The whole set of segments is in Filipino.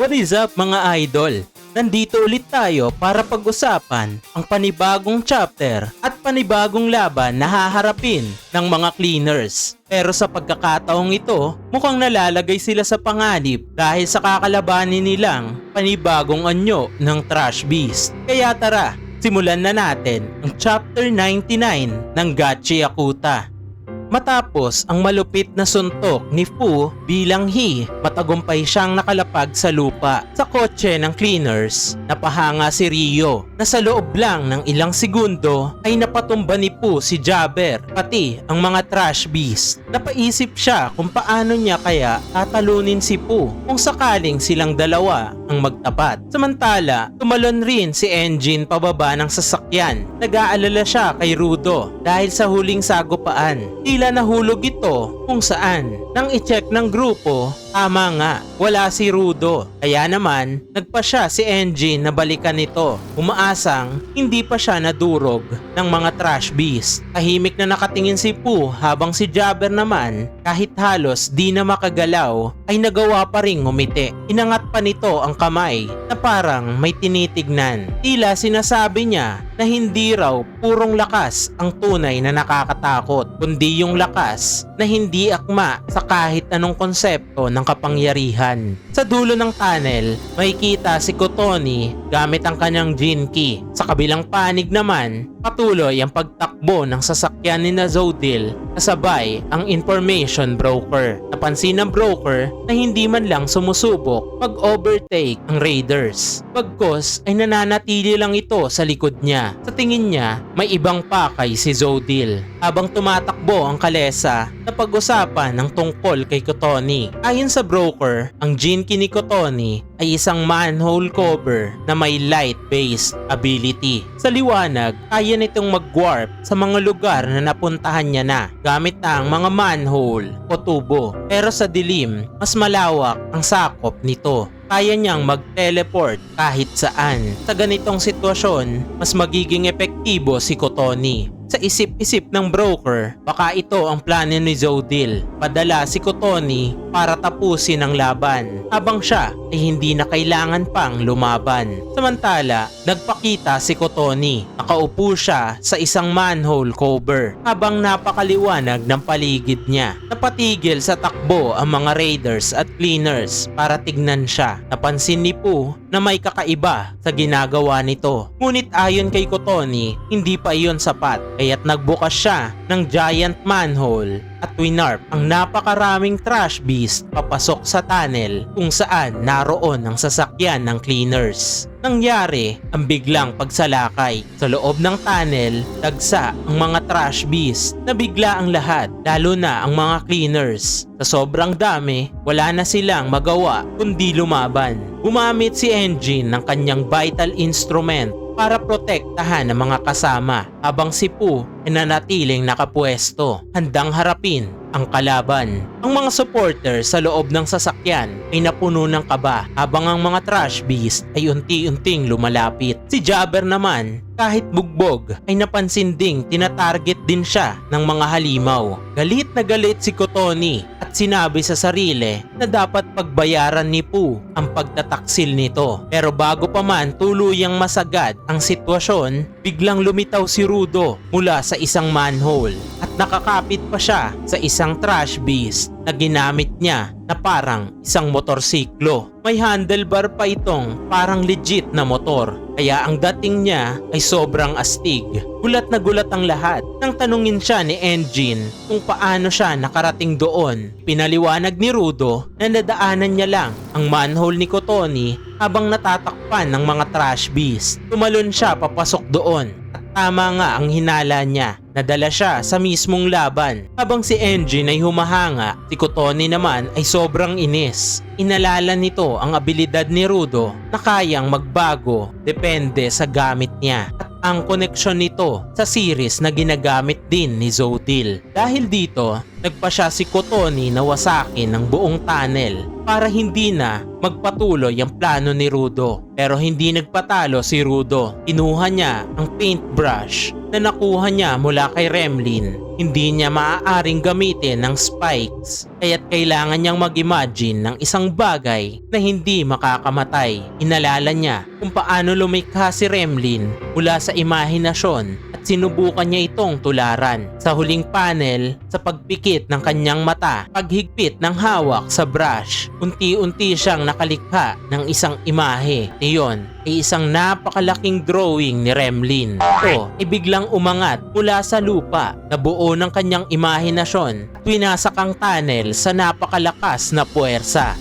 What is up mga idol? Nandito ulit tayo para pag-usapan ang panibagong chapter at panibagong laban na haharapin ng mga cleaners. Pero sa pagkakataong ito, mukhang nalalagay sila sa panganib dahil sa kakalabanin nilang panibagong anyo ng Trash Beast. Kaya tara, simulan na natin ang chapter 99 ng Gachi Akuta. Matapos ang malupit na suntok ni Fu bilang He, matagumpay siyang nakalapag sa lupa. Sa kotse ng cleaners, napahanga si Rio na sa loob lang ng ilang segundo ay napatumba ni Fu si Jabber pati ang mga trash beast. Napaisip siya kung paano niya kaya tatalunin si Fu kung sakaling silang dalawa ang magtapat. Samantala, tumalon rin si Engine pababa ng sasakyan. Nag-aalala siya kay Rudo dahil sa huling sagupaan. Tila nahulog ito kung saan. Nang i-check ng grupo, tama nga, wala si Rudo. Kaya naman, nagpa siya si Engine na balikan ito. Umaasang, hindi pa siya nadurog ng mga trash beast. Tahimik na nakatingin si Pooh habang si Jabber naman, kahit halos di na makagalaw, ay nagawa pa ring ngumiti. Inangat pa nito ang kamay na parang may tinitignan. Tila sinasabi niya na hindi raw purong lakas ang tunay na nakakatakot, kundi yung lakas na hindi akma sa kahit anong konsepto ng kapangyarihan. Sa dulo ng tunnel, makikita si Kotoni gamit ang kanyang Key. Sa kabilang panig naman, patuloy ang pagtakbo ng sasakyan ni na Zodil kasabay ang information broker. Napansin ng broker na hindi man lang sumusubok pag-overtake ang raiders. Pagkos ay nananatili lang ito sa likod niya. Sa tingin niya, may ibang pakay si Zodil. Habang tumatakbo ang kalesa na pag-usapan ng tungkol kay Kotoni. Ayon sa broker, ang Jinki ni Kotoni ay isang manhole cover na may light-based ability. Sa liwanag, kaya nitong mag-warp sa mga lugar na napuntahan niya na gamit ang mga manhole o tubo. Pero sa dilim, mas malawak ang sakop nito kaya niyang mag-teleport kahit saan. Sa ganitong sitwasyon, mas magiging epektibo si Kotoni. Sa isip-isip ng broker, baka ito ang plano ni Zodil. Padala si Kotoni para tapusin ang laban, habang siya ay hindi na kailangan pang lumaban. Samantala, nagpakita si Kotoni. Nakaupo siya sa isang manhole cover habang napakaliwanag ng paligid niya. Napatigil sa takbo ang mga raiders at cleaners para tignan siya. Napansin ni Pooh na may kakaiba sa ginagawa nito. Ngunit ayon kay Kotoni, hindi pa iyon sapat kaya't nagbukas siya ng giant manhole at winarp ang napakaraming trash beast papasok sa tunnel kung saan naroon ang sasakyan ng cleaners. Nangyari ang biglang pagsalakay. Sa loob ng tunnel, dagsa ang mga trash beast na bigla ang lahat, lalo na ang mga cleaners. Sa sobrang dami, wala na silang magawa kundi lumaban. Gumamit si Engine ng kanyang vital instrument para protektahan ang mga kasama habang si Pooh ay nanatiling nakapwesto, handang harapin ang kalaban. Ang mga supporter sa loob ng sasakyan ay napuno ng kaba habang ang mga trash beast ay unti-unting lumalapit. Si Jabber naman kahit bugbog ay napansin ding tinatarget din siya ng mga halimaw. Galit na galit si Kotoni at sinabi sa sarili na dapat pagbayaran ni Pooh ang pagtataksil nito. Pero bago pa man tuluyang masagad ang sitwasyon, biglang lumitaw si Rudo mula sa isang manhole at nakakapit pa siya sa isang trash beast na ginamit niya na parang isang motorsiklo. May handlebar pa itong parang legit na motor kaya ang dating niya ay sobrang astig. Gulat na gulat ang lahat nang tanungin siya ni Engine kung paano siya nakarating doon. Pinaliwanag ni Rudo na nadaanan niya lang ang manhole ni Kotoni habang natatakpan ng mga trash beast. Tumalon siya papasok doon tama nga ang hinala niya. Nadala siya sa mismong laban. Habang si Engine ay humahanga, si Kotoni naman ay sobrang inis. Inalala nito ang abilidad ni Rudo na kayang magbago depende sa gamit niya. At ang koneksyon nito sa series na ginagamit din ni Zodil. Dahil dito, nagpa siya si Kotoni na wasakin ng buong tunnel para hindi na magpatuloy ang plano ni Rudo. Pero hindi nagpatalo si Rudo. Kinuha niya ang paintbrush na nakuha niya mula kay Remlin. Hindi niya maaaring gamitin ng spikes kaya't kailangan niyang mag-imagine ng isang bagay na hindi makakamatay. Inalala niya kung paano lumikha si Remlin mula sa imahinasyon at sinubukan niya itong tularan. Sa huling panel, sa pagpikit ng kanyang mata, paghigpit ng hawak sa brush, unti-unti siyang nakalikha ng isang imahe. Iyon ay isang napakalaking drawing ni Remlin. Ito ay biglang umangat mula sa lupa na buo ng kanyang imahinasyon at winasak ang tunnel sa napakalakas na puwersa.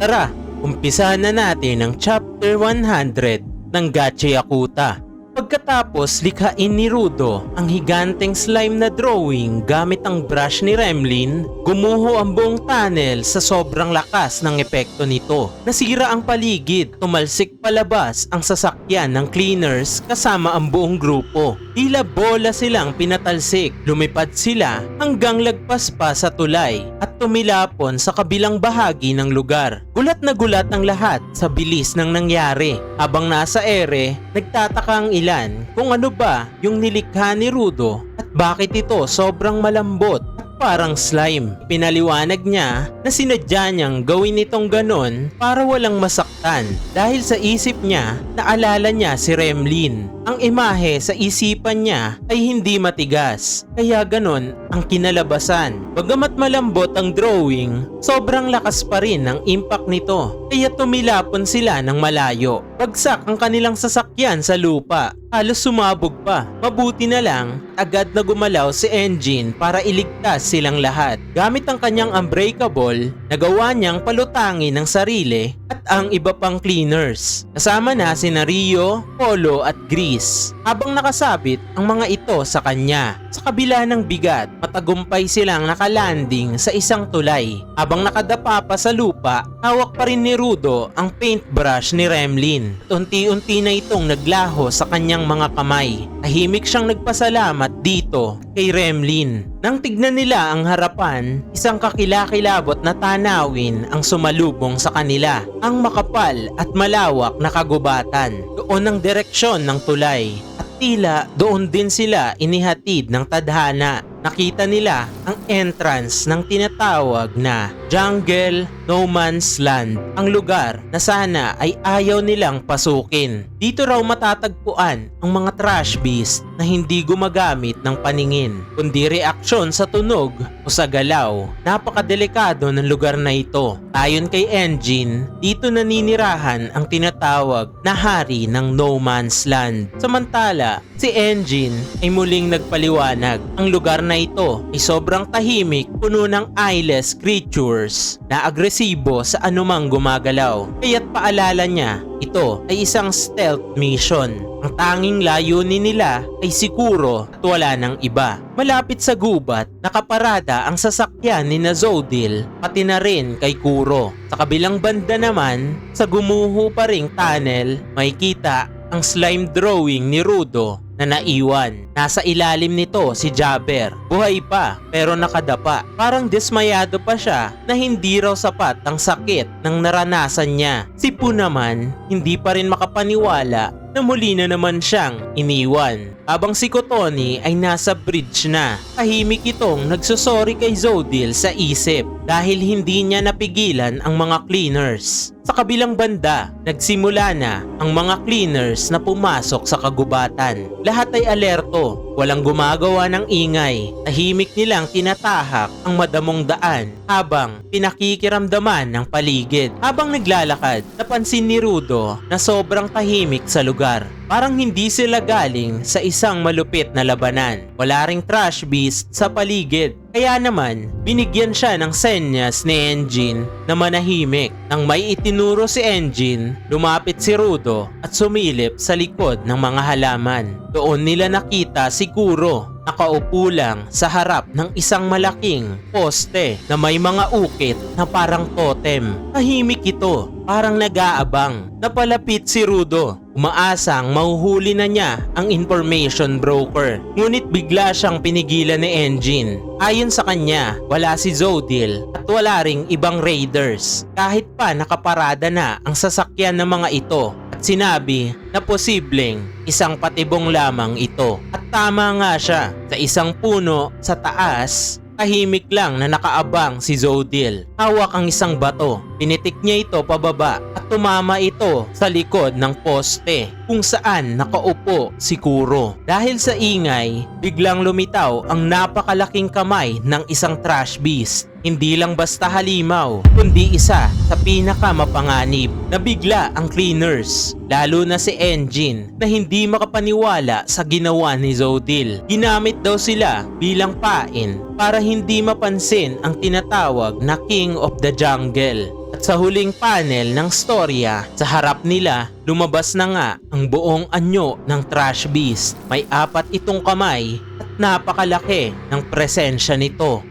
Tara, umpisahan na natin ang chapter 100 ng Gachi Yakuta. Pagkatapos likhain ni Rudo ang higanteng slime na drawing gamit ang brush ni Remlin, gumuho ang buong tunnel sa sobrang lakas ng epekto nito. Nasira ang paligid, tumalsik palabas ang sasakyan ng cleaners kasama ang buong grupo. Tila bola silang pinatalsik, lumipad sila hanggang lagpas pa sa tulay at tumilapon sa kabilang bahagi ng lugar. Gulat na gulat ang lahat sa bilis ng nangyari. Habang nasa ere, nagtataka ang ilan kung ano ba yung nilikha ni Rudo at bakit ito sobrang malambot at parang slime. Pinaliwanag niya na sinadya niyang gawin itong ganon para walang masaktan dahil sa isip niya naalala niya si Remlin. Ang imahe sa isipan niya ay hindi matigas kaya ganon ang kinalabasan. Bagamat malambot ang drawing, sobrang lakas pa rin ang impact nito kaya tumilapon sila ng malayo. Bagsak ang kanilang sasakyan sa lupa. Halos sumabog pa. Mabuti na lang, agad na gumalaw si Engine para iligtas silang lahat. Gamit ang kanyang unbreakable, nagawa niyang palutangin ng sarili at ang iba pang cleaners. Kasama na si Rio, Polo at Gris. Habang nakasabit ang mga ito sa kanya. Sa kabila ng bigat, matagumpay silang nakalanding sa isang tulay. Habang nakadapa pa sa lupa, hawak pa rin ni Rudo ang paintbrush ni Remlin. Unti-unti na itong naglaho sa kanyang mga kamay. Tahimik siyang nagpasalamat dito kay Remlin. Nang tignan nila ang harapan, isang kakilakilabot na tanawin ang sumalubong sa kanila. Ang makapal at malawak na kagubatan. Doon ang direksyon ng tulay. At tila doon din sila inihatid ng tadhana. Nakita nila ang entrance ng tinatawag na Jungle No Man's Land, ang lugar na sana ay ayaw nilang pasukin. Dito raw matatagpuan ang mga trash beast na hindi gumagamit ng paningin, kundi reaksyon sa tunog o sa galaw. Napakadelikado ng lugar na ito. Ayon kay Engine, dito naninirahan ang tinatawag na hari ng No Man's Land. Samantala, si Engine ay muling nagpaliwanag. Ang lugar na ito ay sobrang tahimik, puno ng eyeless creatures na agresibo sa anumang gumagalaw. Kaya't paalala niya, ito ay isang stealth mission. Ang tanging layunin nila ay siguro at wala ng iba. Malapit sa gubat, nakaparada ang sasakyan ni Nazodil pati na rin kay Kuro. Sa kabilang banda naman, sa gumuho pa ring tunnel, may kita ang slime drawing ni Rudo na naiwan. Nasa ilalim nito si Jabber. Buhay pa pero nakadapa. Parang dismayado pa siya na hindi raw sapat ang sakit ng naranasan niya. Si Poo naman hindi pa rin makapaniwala na muli na naman siyang iniwan. Habang si Kotoni ay nasa bridge na, tahimik itong nagsusori kay Zodil sa isip dahil hindi niya napigilan ang mga cleaners. Sa kabilang banda, nagsimula na ang mga cleaners na pumasok sa kagubatan. Lahat ay alerto, walang gumagawa ng ingay. Tahimik nilang tinatahak ang madamong daan habang pinakikiramdaman ng paligid. Habang naglalakad, napansin ni Rudo na sobrang tahimik sa lugar. Parang hindi sila galing sa isang malupit na labanan. Wala ring trash beast sa paligid. Kaya naman, binigyan siya ng senyas ni Engine na manahimik. Nang may itinuro si Engine, lumapit si Rudo at sumilip sa likod ng mga halaman. Doon nila nakita si Kuro nakaupo lang sa harap ng isang malaking poste na may mga ukit na parang totem. Tahimik ito, parang nag-aabang. Napalapit si Rudo. Umaasang mahuhuli na niya ang information broker. Ngunit bigla siyang pinigilan ni Engine. Ayon sa kanya, wala si Zodil at wala ring ibang raiders. Kahit pa nakaparada na ang sasakyan ng mga ito at sinabi na posibleng isang patibong lamang ito. At tama nga siya, sa isang puno sa taas, tahimik lang na nakaabang si Zodil. Hawak ang isang bato, pinitik niya ito pababa at tumama ito sa likod ng poste kung saan nakaupo si Kuro. Dahil sa ingay, biglang lumitaw ang napakalaking kamay ng isang trash beast. Hindi lang basta halimaw, kundi isa sa pinakamapanganib na bigla ang cleaners. Lalo na si Engine na hindi makapaniwala sa ginawa ni Zodil. Ginamit daw sila bilang pain para hindi mapansin ang tinatawag na King of the Jungle. At sa huling panel ng storya, sa harap nila, lumabas na nga ang buong anyo ng Trash Beast. May apat itong kamay at napakalaki ng presensya nito.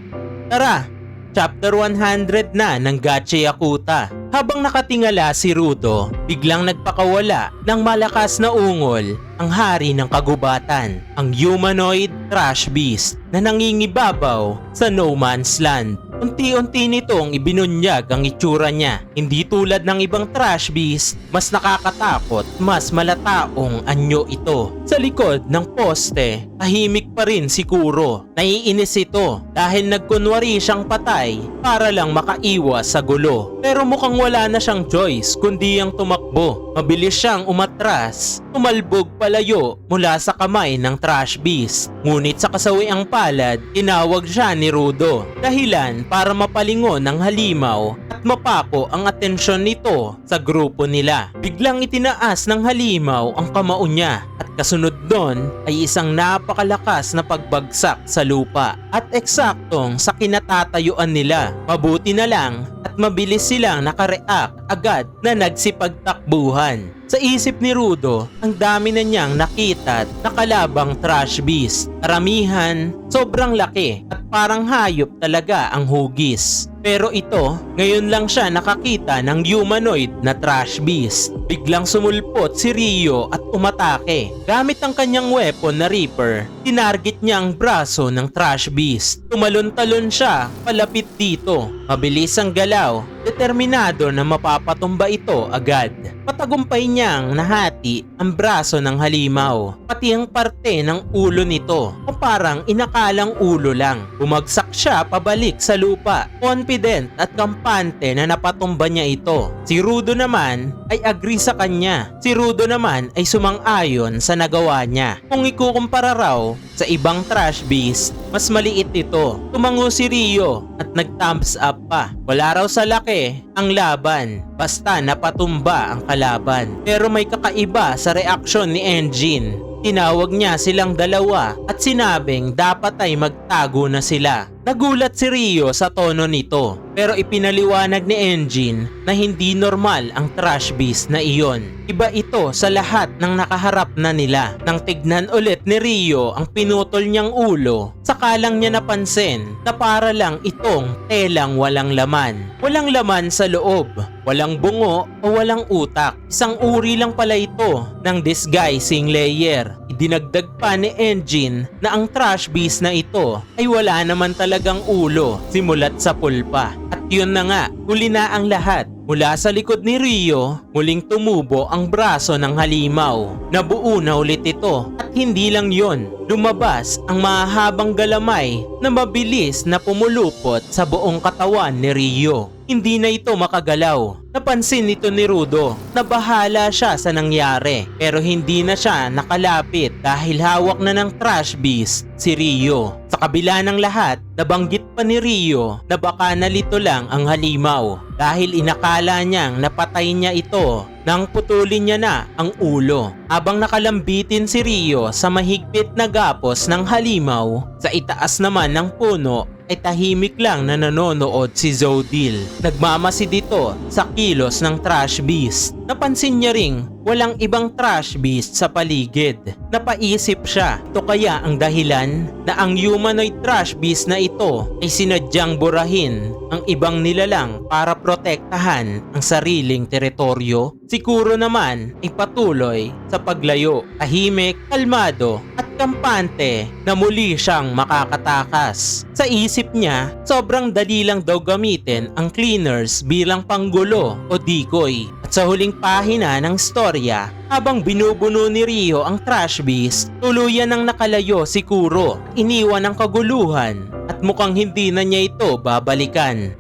Tara, Chapter 100 na ng Gachi Yakuta. Habang nakatingala si Rudo, biglang nagpakawala ng malakas na ungol ang hari ng kagubatan, ang humanoid trash beast na nangingibabaw sa no man's land. Unti-unti nitong ibinunyag ang itsura niya. Hindi tulad ng ibang trash beast, mas nakakatakot, mas malataong anyo ito. Sa likod ng poste, tahimik pa rin si Kuro. Naiinis ito dahil nagkunwari siyang patay para lang makaiwas sa gulo. Pero mukhang wala na siyang choice kundi ang tumakbo. Mabilis siyang umatras, tumalbog palayo mula sa kamay ng trash beast. Ngunit sa kasawiang palad, tinawag siya ni Rudo. Dahilan para mapalingon ng halimaw at mapako ang atensyon nito sa grupo nila. Biglang itinaas ng halimaw ang kamao niya at kasunod doon ay isang napakalakas na pagbagsak sa lupa at eksaktong sa kinatatayuan nila. Mabuti na lang at mabilis silang nakareact agad na nagsipagtakbuhan. Sa isip ni Rudo, ang dami na niyang nakita at nakalabang trash beast. Karamihan, sobrang laki at parang hayop talaga ang hugis. Pero ito, ngayon lang siya nakakita ng humanoid na trash beast. Biglang sumulpot si Rio at umatake. Gamit ang kanyang weapon na Reaper, tinarget niya ang braso ng trash beast. Tumalon-talon siya palapit dito. Mabilis ang galaw, determinado na mapapatumba ito agad. Patagumpay niyang nahati ang braso ng halimaw, pati ang parte ng ulo nito o parang inakalang ulo lang. Bumagsak siya pabalik sa lupa, confident at kampante na napatumba niya ito. Si Rudo naman ay agree sa kanya. Si Rudo naman ay sumang-ayon sa nagawa niya. Kung ikukumpara raw sa ibang trash beast, mas maliit ito. Tumango si Rio at nag-thumbs up pa. Wala raw sa laki ang laban, basta napatumba ang kalaban. Pero may kakaiba sa reaksyon ni Engine. Tinawag niya silang dalawa at sinabing dapat ay magtago na sila. Nagulat si Rio sa tono nito pero ipinaliwanag ni Engine na hindi normal ang trash beast na iyon. Iba ito sa lahat ng nakaharap na nila. Nang tignan ulit ni Rio ang pinutol niyang ulo, saka lang niya napansin na para lang itong telang walang laman. Walang laman sa loob, walang bungo o walang utak. Isang uri lang pala ito ng disguising layer. Idinagdag pa ni Engine na ang trash beast na ito ay wala naman talagang ulo simulat sa pulpa. At yun na nga, huli na ang lahat. Mula sa likod ni Rio, muling tumubo ang braso ng halimaw. Nabuo na ulit ito at hindi lang yon. Lumabas ang mahabang galamay na mabilis na pumulupot sa buong katawan ni Rio. Hindi na ito makagalaw. Napansin nito ni Rudo na bahala siya sa nangyari pero hindi na siya nakalapit dahil hawak na ng trash beast si Rio. Sa kabila ng lahat, nabanggit pa ni Rio na baka nalito lang ang halimaw dahil inakala niyang napatay niya ito nang putulin niya na ang ulo. Habang nakalambitin si Rio sa mahigpit na gapos ng halimaw, sa itaas naman ng puno ay tahimik lang na nanonood si Zodil. Nagmamasid dito sa kilos ng trash beast. Napansin niya ring walang ibang trash beast sa paligid. Napaisip siya, ito kaya ang dahilan na ang humanoid trash beast na ito ay sinadyang burahin ang ibang nilalang para protektahan ang sariling teritoryo? Siguro naman ay patuloy sa paglayo, tahimik, kalmado at kampante na muli siyang makakatakas. Sa isip niya, sobrang dali lang daw gamitin ang cleaners bilang panggulo o decoy. Sa huling pahina ng storya, habang binubuno ni Rio ang trash beast, tuluyan ng nakalayo si Kuro. Iniwan ang kaguluhan at mukhang hindi na niya ito babalikan.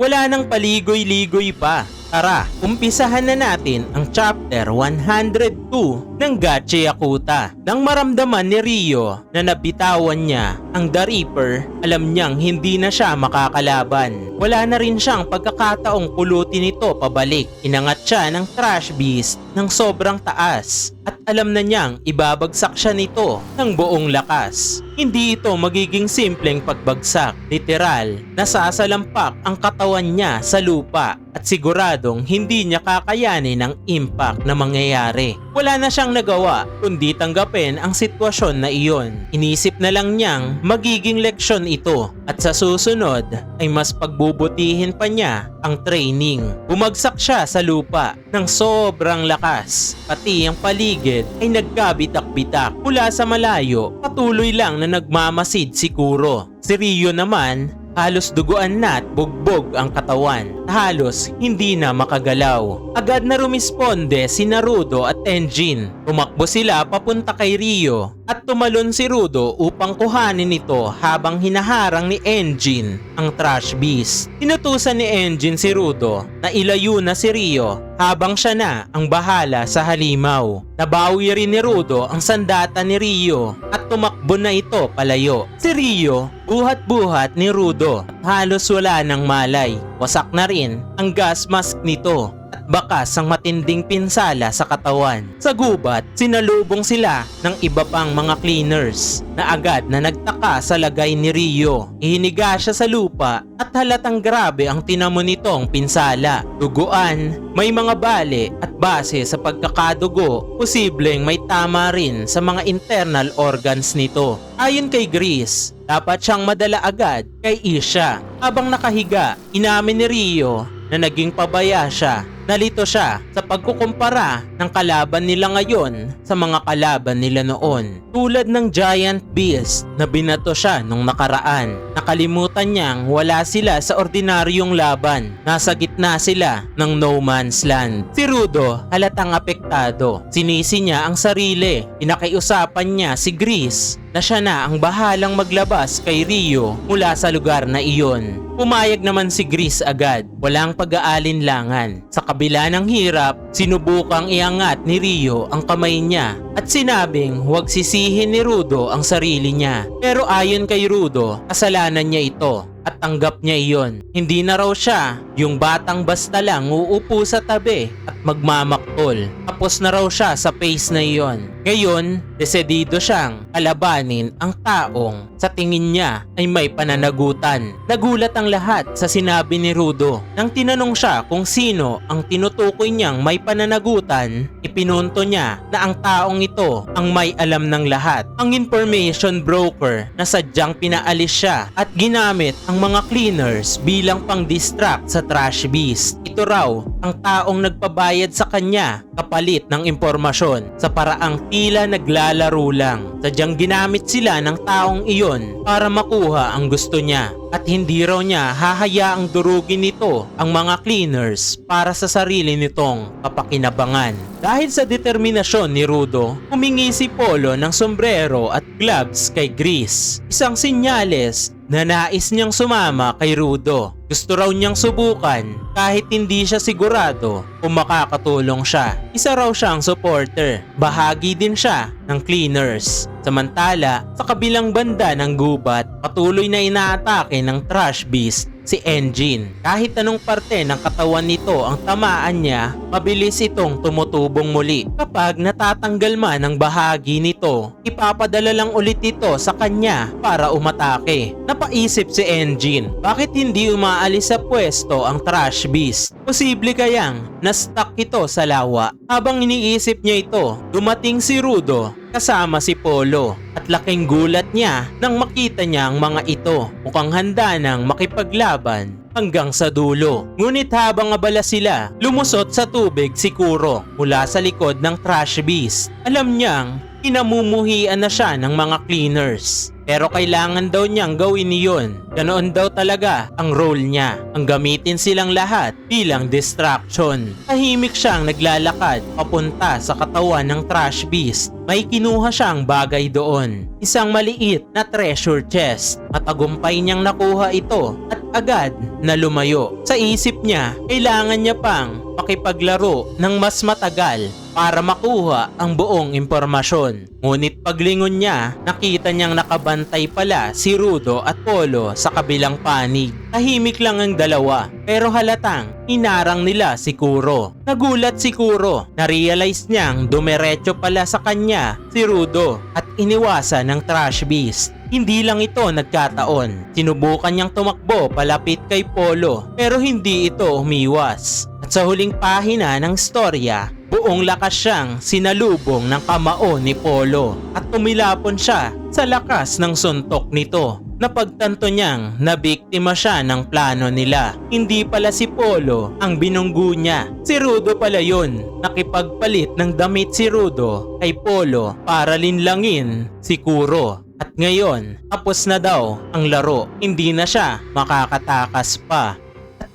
Wala nang paligoy-ligoy pa. Tara, umpisahan na natin ang chapter 102 ng Gachi Yakuta. Nang maramdaman ni Rio na nabitawan niya ang The Reaper, alam niyang hindi na siya makakalaban. Wala na rin siyang pagkakataong pulutin ito pabalik. Inangat siya ng trash beast ng sobrang taas at alam na niyang ibabagsak siya nito ng buong lakas. Hindi ito magiging simpleng pagbagsak. Literal, nasasalampak ang katawan niya sa lupa at siguradong hindi niya kakayanin ang impact na mangyayari. Wala na siyang nagawa kundi tanggapin ang sitwasyon na iyon. Inisip na lang niyang magiging leksyon ito at sa susunod ay mas pagbubutihin pa niya ang training. Bumagsak siya sa lupa ng sobrang lakas. Pati ang paligid ay nagkabitak-bitak. Mula sa malayo, patuloy lang na nagmamasid si Kuro. Si Rio naman halos duguan na at bugbog ang katawan. Halos hindi na makagalaw. Agad na rumisponde si Naruto at Enjin. Tumakbo sila papunta kay Rio at tumalon si Rudo upang kuhanin ito habang hinaharang ni Enjin ang trash beast. Tinutusan ni Enjin si Rudo na ilayo na si Rio habang siya na ang bahala sa halimaw. Nabawi rin ni Rudo ang sandata ni Rio at tumakbo na ito palayo. Si Rio, buhat-buhat ni Rudo at halos wala ng malay. Wasak na rin ang gas mask nito at bakas ang matinding pinsala sa katawan. Sa gubat, sinalubong sila ng iba pang mga cleaners na agad na nagtaka sa lagay ni Rio. Ihiniga siya sa lupa at halatang grabe ang tinamo nitong pinsala. Duguan, may mga bale at base sa pagkakadugo, posibleng may tama rin sa mga internal organs nito. Ayon kay Grease, dapat siyang madala agad kay Isha. Habang nakahiga, inamin ni Rio na naging pabaya siya. Nalito siya sa pagkukumpara ng kalaban nila ngayon sa mga kalaban nila noon. Tulad ng giant beast na binato siya nung nakaraan. Nakalimutan niyang wala sila sa ordinaryong laban. Nasa gitna sila ng no man's land. Si Rudo halatang apektado. Sinisi niya ang sarili. Pinakiusapan niya si Grease na siya na ang bahalang maglabas kay Rio mula sa lugar na iyon. Pumayag naman si Grease agad, walang pag-aalinlangan. Sa kabila ng hirap, sinubukang iangat ni Rio ang kamay niya at sinabing huwag sisihin ni Rudo ang sarili niya. Pero ayon kay Rudo, kasalanan niya ito at tanggap niya iyon. Hindi na raw siya yung batang basta lang uupo sa tabi at magmamaktol. Tapos na raw siya sa pace na iyon. Ngayon, desedido siyang kalabanin ang taong sa tingin niya ay may pananagutan. Nagulat ang lahat sa sinabi ni Rudo. Nang tinanong siya kung sino ang tinutukoy niyang may pananagutan, ipinunto niya na ang taong ito ang may alam ng lahat. Ang information broker na sadyang pinaalis siya at ginamit ang mga cleaners bilang pang-distract sa trash beast. Ito raw ang taong nagpabayad sa kanya kapalit ng impormasyon sa paraang tila naglalaro lang. Sadyang ginamit sila ng taong iyon para makuha ang gusto niya at hindi raw niya hahayaang durugin nito ang mga cleaners para sa sarili nitong kapakinabangan. Dahil sa determinasyon ni Rudo, humingi si Polo ng sombrero at gloves kay Grease. Isang sinyales na nais niyang sumama kay Rudo. Gusto raw niyang subukan kahit hindi siya sigurado kung makakatulong siya. Isa raw siyang supporter. Bahagi din siya ng cleaners. Samantala, sa kabilang banda ng gubat, patuloy na inaatake ng trash beast si Engine. Kahit anong parte ng katawan nito ang tamaan niya, mabilis itong tumutubong muli. Kapag natatanggal man ang bahagi nito, ipapadala lang ulit ito sa kanya para umatake. Napaisip si Engine, bakit hindi umaalis sa pwesto ang Trash Beast? Posible kayang na-stuck ito sa lawa. Habang iniisip niya ito, dumating si Rudo kasama si Polo at laking gulat niya nang makita niya ang mga ito. Mukhang handa nang makipaglaban hanggang sa dulo. Ngunit habang abala sila, lumusot sa tubig si Kuro mula sa likod ng trash beast. Alam niyang inamumuhian na siya ng mga cleaners. Pero kailangan daw niyang gawin iyon. Ganoon daw talaga ang role niya. Ang gamitin silang lahat bilang distraction. Tahimik siyang naglalakad papunta sa katawan ng trash beast. May kinuha siyang bagay doon. Isang maliit na treasure chest. Matagumpay niyang nakuha ito at agad na lumayo. Sa isip niya, kailangan niya pang makipaglaro ng mas matagal para makuha ang buong impormasyon. Ngunit paglingon niya, nakita niyang nakabantay pala si Rudo at Polo sa kabilang panig. Tahimik lang ang dalawa pero halatang hinarang nila si Kuro. Nagulat si Kuro, na-realize niyang dumiretso pala sa kanya si Rudo at iniwasan ng trash beast. Hindi lang ito nagkataon. Sinubukan niyang tumakbo palapit kay Polo pero hindi ito umiwas. At sa huling pahina ng storya, buong lakas siyang sinalubong ng kamao ni Polo at tumilapon siya sa lakas ng suntok nito. Napagtanto niyang nabiktima siya ng plano nila. Hindi pala si Polo ang binunggu niya. Si Rudo pala yun. Nakipagpalit ng damit si Rudo kay Polo para linlangin si Kuro. At ngayon, tapos na daw ang laro. Hindi na siya makakatakas pa.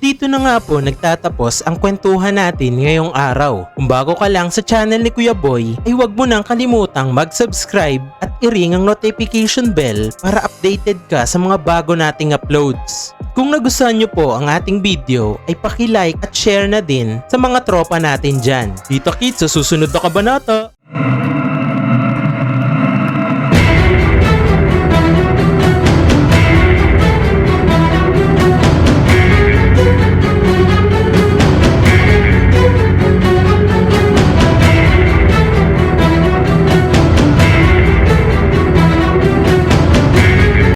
Dito na nga po nagtatapos ang kwentuhan natin ngayong araw. Kung bago ka lang sa channel ni Kuya Boy, ay huwag mo nang kalimutang mag-subscribe at i-ring ang notification bell para updated ka sa mga bago nating uploads. Kung nagustuhan nyo po ang ating video, ay paki-like at share na din sa mga tropa natin dyan. Dito kids, sa susunod na kabanata!